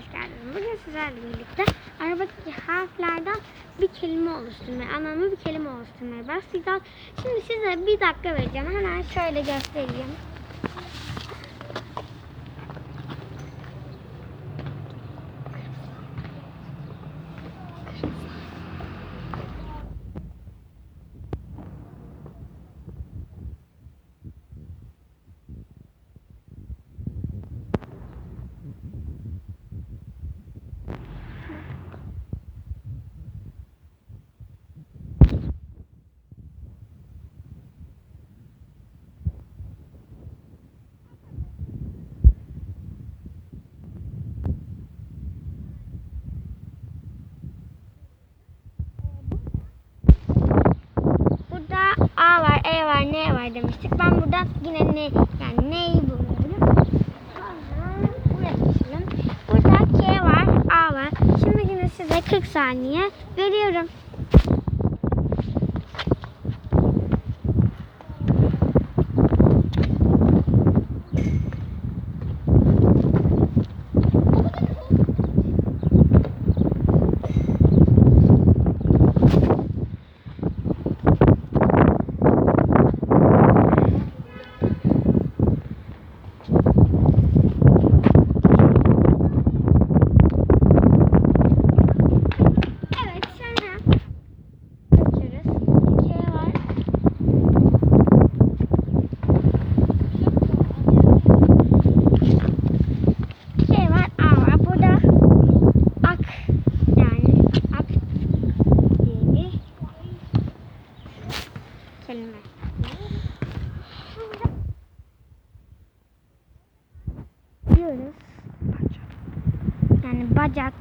hoş geldiniz. Bugün sizlerle birlikte arabadaki harflerden bir kelime oluşturmaya, anlamlı bir kelime oluşturmaya başlayacağız. Şimdi size bir dakika vereceğim. Hemen şöyle göstereyim. Burada A var, E var, N var demiştik. Ben burada yine ne, yani neyi. Sonra buraya geçelim. Burada K var, A var. Şimdi yine size 40 saniye veriyorum. Evet, sonra bakıyoruz. K var. K var, A var. Burada ak yani ak diye bir kelime. Diyoruz. Yani bacak.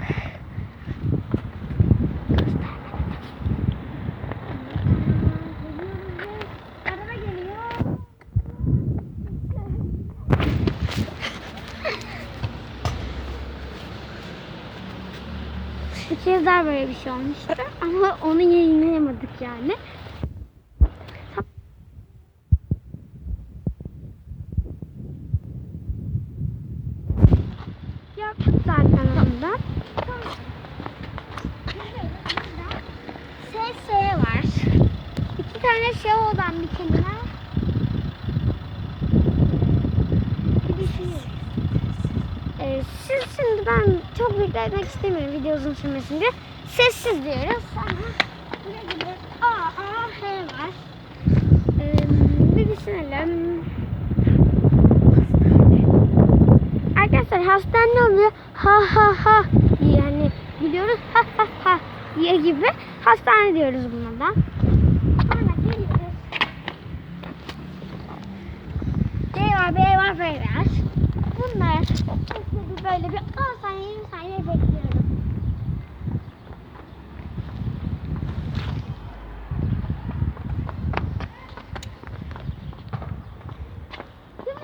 Araba geliyor. Bir kez daha böyle bir şey olmuştu ama onu yayınlayamadık yani. Yaptık zaten ondan. SS var. İki tane şey olan bir kelime. Ee, siz şimdi ben çok büyükletmek istemiyorum video uzun sürmesin diye. Sessiz diyoruz. Sonra buraya gidiyoruz. A, A, H var. Ee, bir düşünelim. Arkadaşlar hastane oluyor. Ha ha ha diye hani gidiyoruz ha ha ha diye gibi hastane diyoruz buna da. Sonra geliyoruz. D var, B var, F var. Bunlar hepsini böyle bir 10 saniye 20 saniye bekliyorum.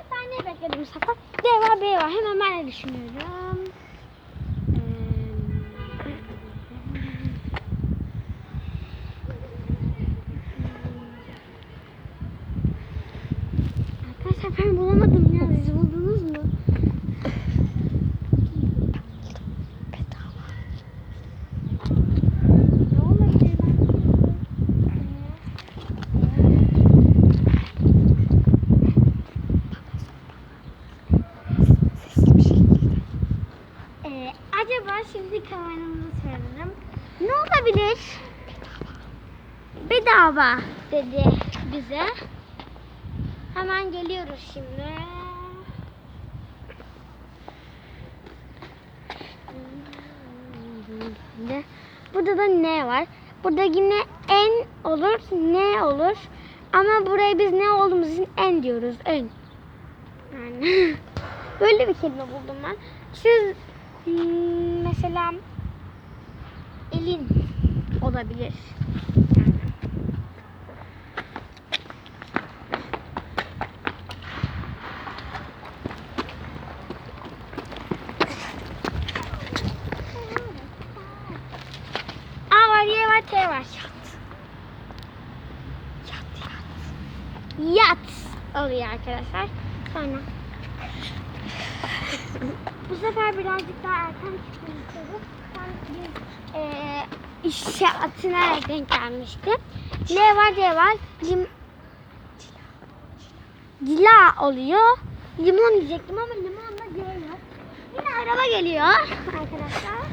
Saniye bekledim bu sefer. D var, B. Hemen ben de düşünüyorum. Arkadaşlar ben bulamadım ya. Siz buldunuz mu? Ne olabilir Ee, acaba şimdi kameramızı sorarım. Ne olabilir? Bedava dedi bize. Hemen geliyoruz şimdi. Burada da ne var? Burada yine en olur, ne olur. Ama buraya biz ne olduğumuz için en diyoruz. En. Yani böyle bir kelime buldum ben. Siz hmm, mesela elin olabilir. Yani. A var, Y var, T var. Yat. Yat, yat. Yat oluyor arkadaşlar. Sonra Bu sefer birazcık daha erken çıktım yukarı. Ben bir eee işe atınarak denk gelmiştim. L var D var. Lim Dila oluyor. Limon diyecektim ama limonla D yok. Yine araba geliyor arkadaşlar.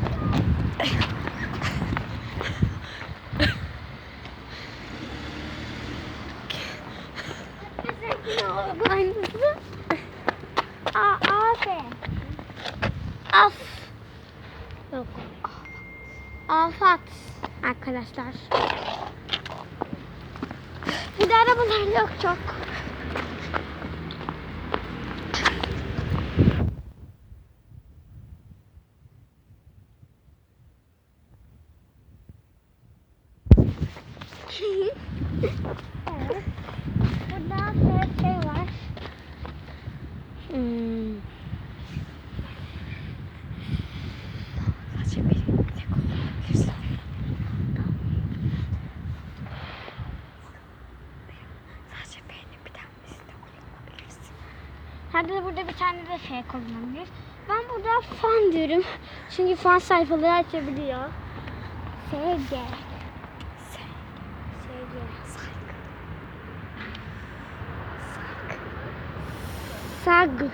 Aynısı. A, A, F. Afat arkadaşlar. Bir de arabalar yok çok. evet. Burada Hadi burada bir tane de şey kullanabilir. Ben burada fan diyorum. Çünkü fan sayfaları açabiliyor. SG. SG. saygı. Sag. Saygı.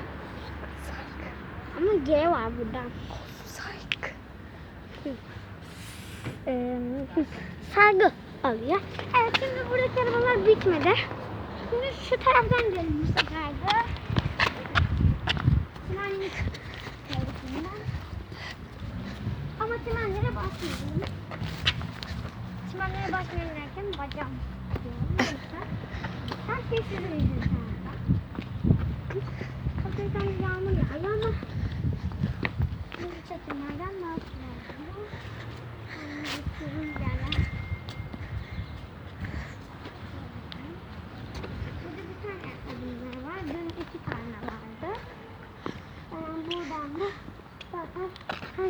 Ama G var burada. Ee, sargı alıyor. Evet şimdi buradaki arabalar bitmedi. Şimdi şu taraftan gidelim bu sefer de. Çimenlik tarafından. Ama çimenlere basmayalım. Çimenlere basmayalım derken bacağım. Her şey sizin yüzünüzden. Hakikaten yağmur yağıyor ama bu çekimlerden ne yapacağız? Burada bir tane ayakkabılar var. Dün iki tane vardı. Ben buradan da zaten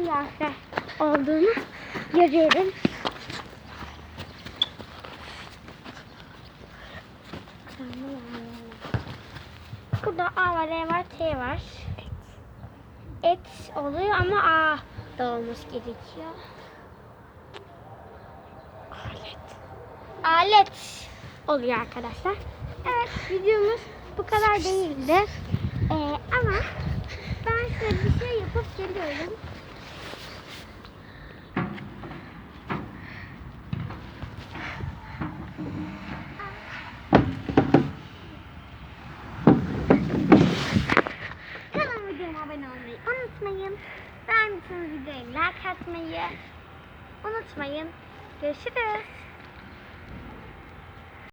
harfler olduğunu görüyorum. Burada A var, E var, T var. Et oluyor ama A da olması gerekiyor. Alet. alet oluyor arkadaşlar. Evet videomuz bu kadar değildi. Ee, ama ben size bir şey yapıp geliyorum. Unutmayın. Görüşürüz.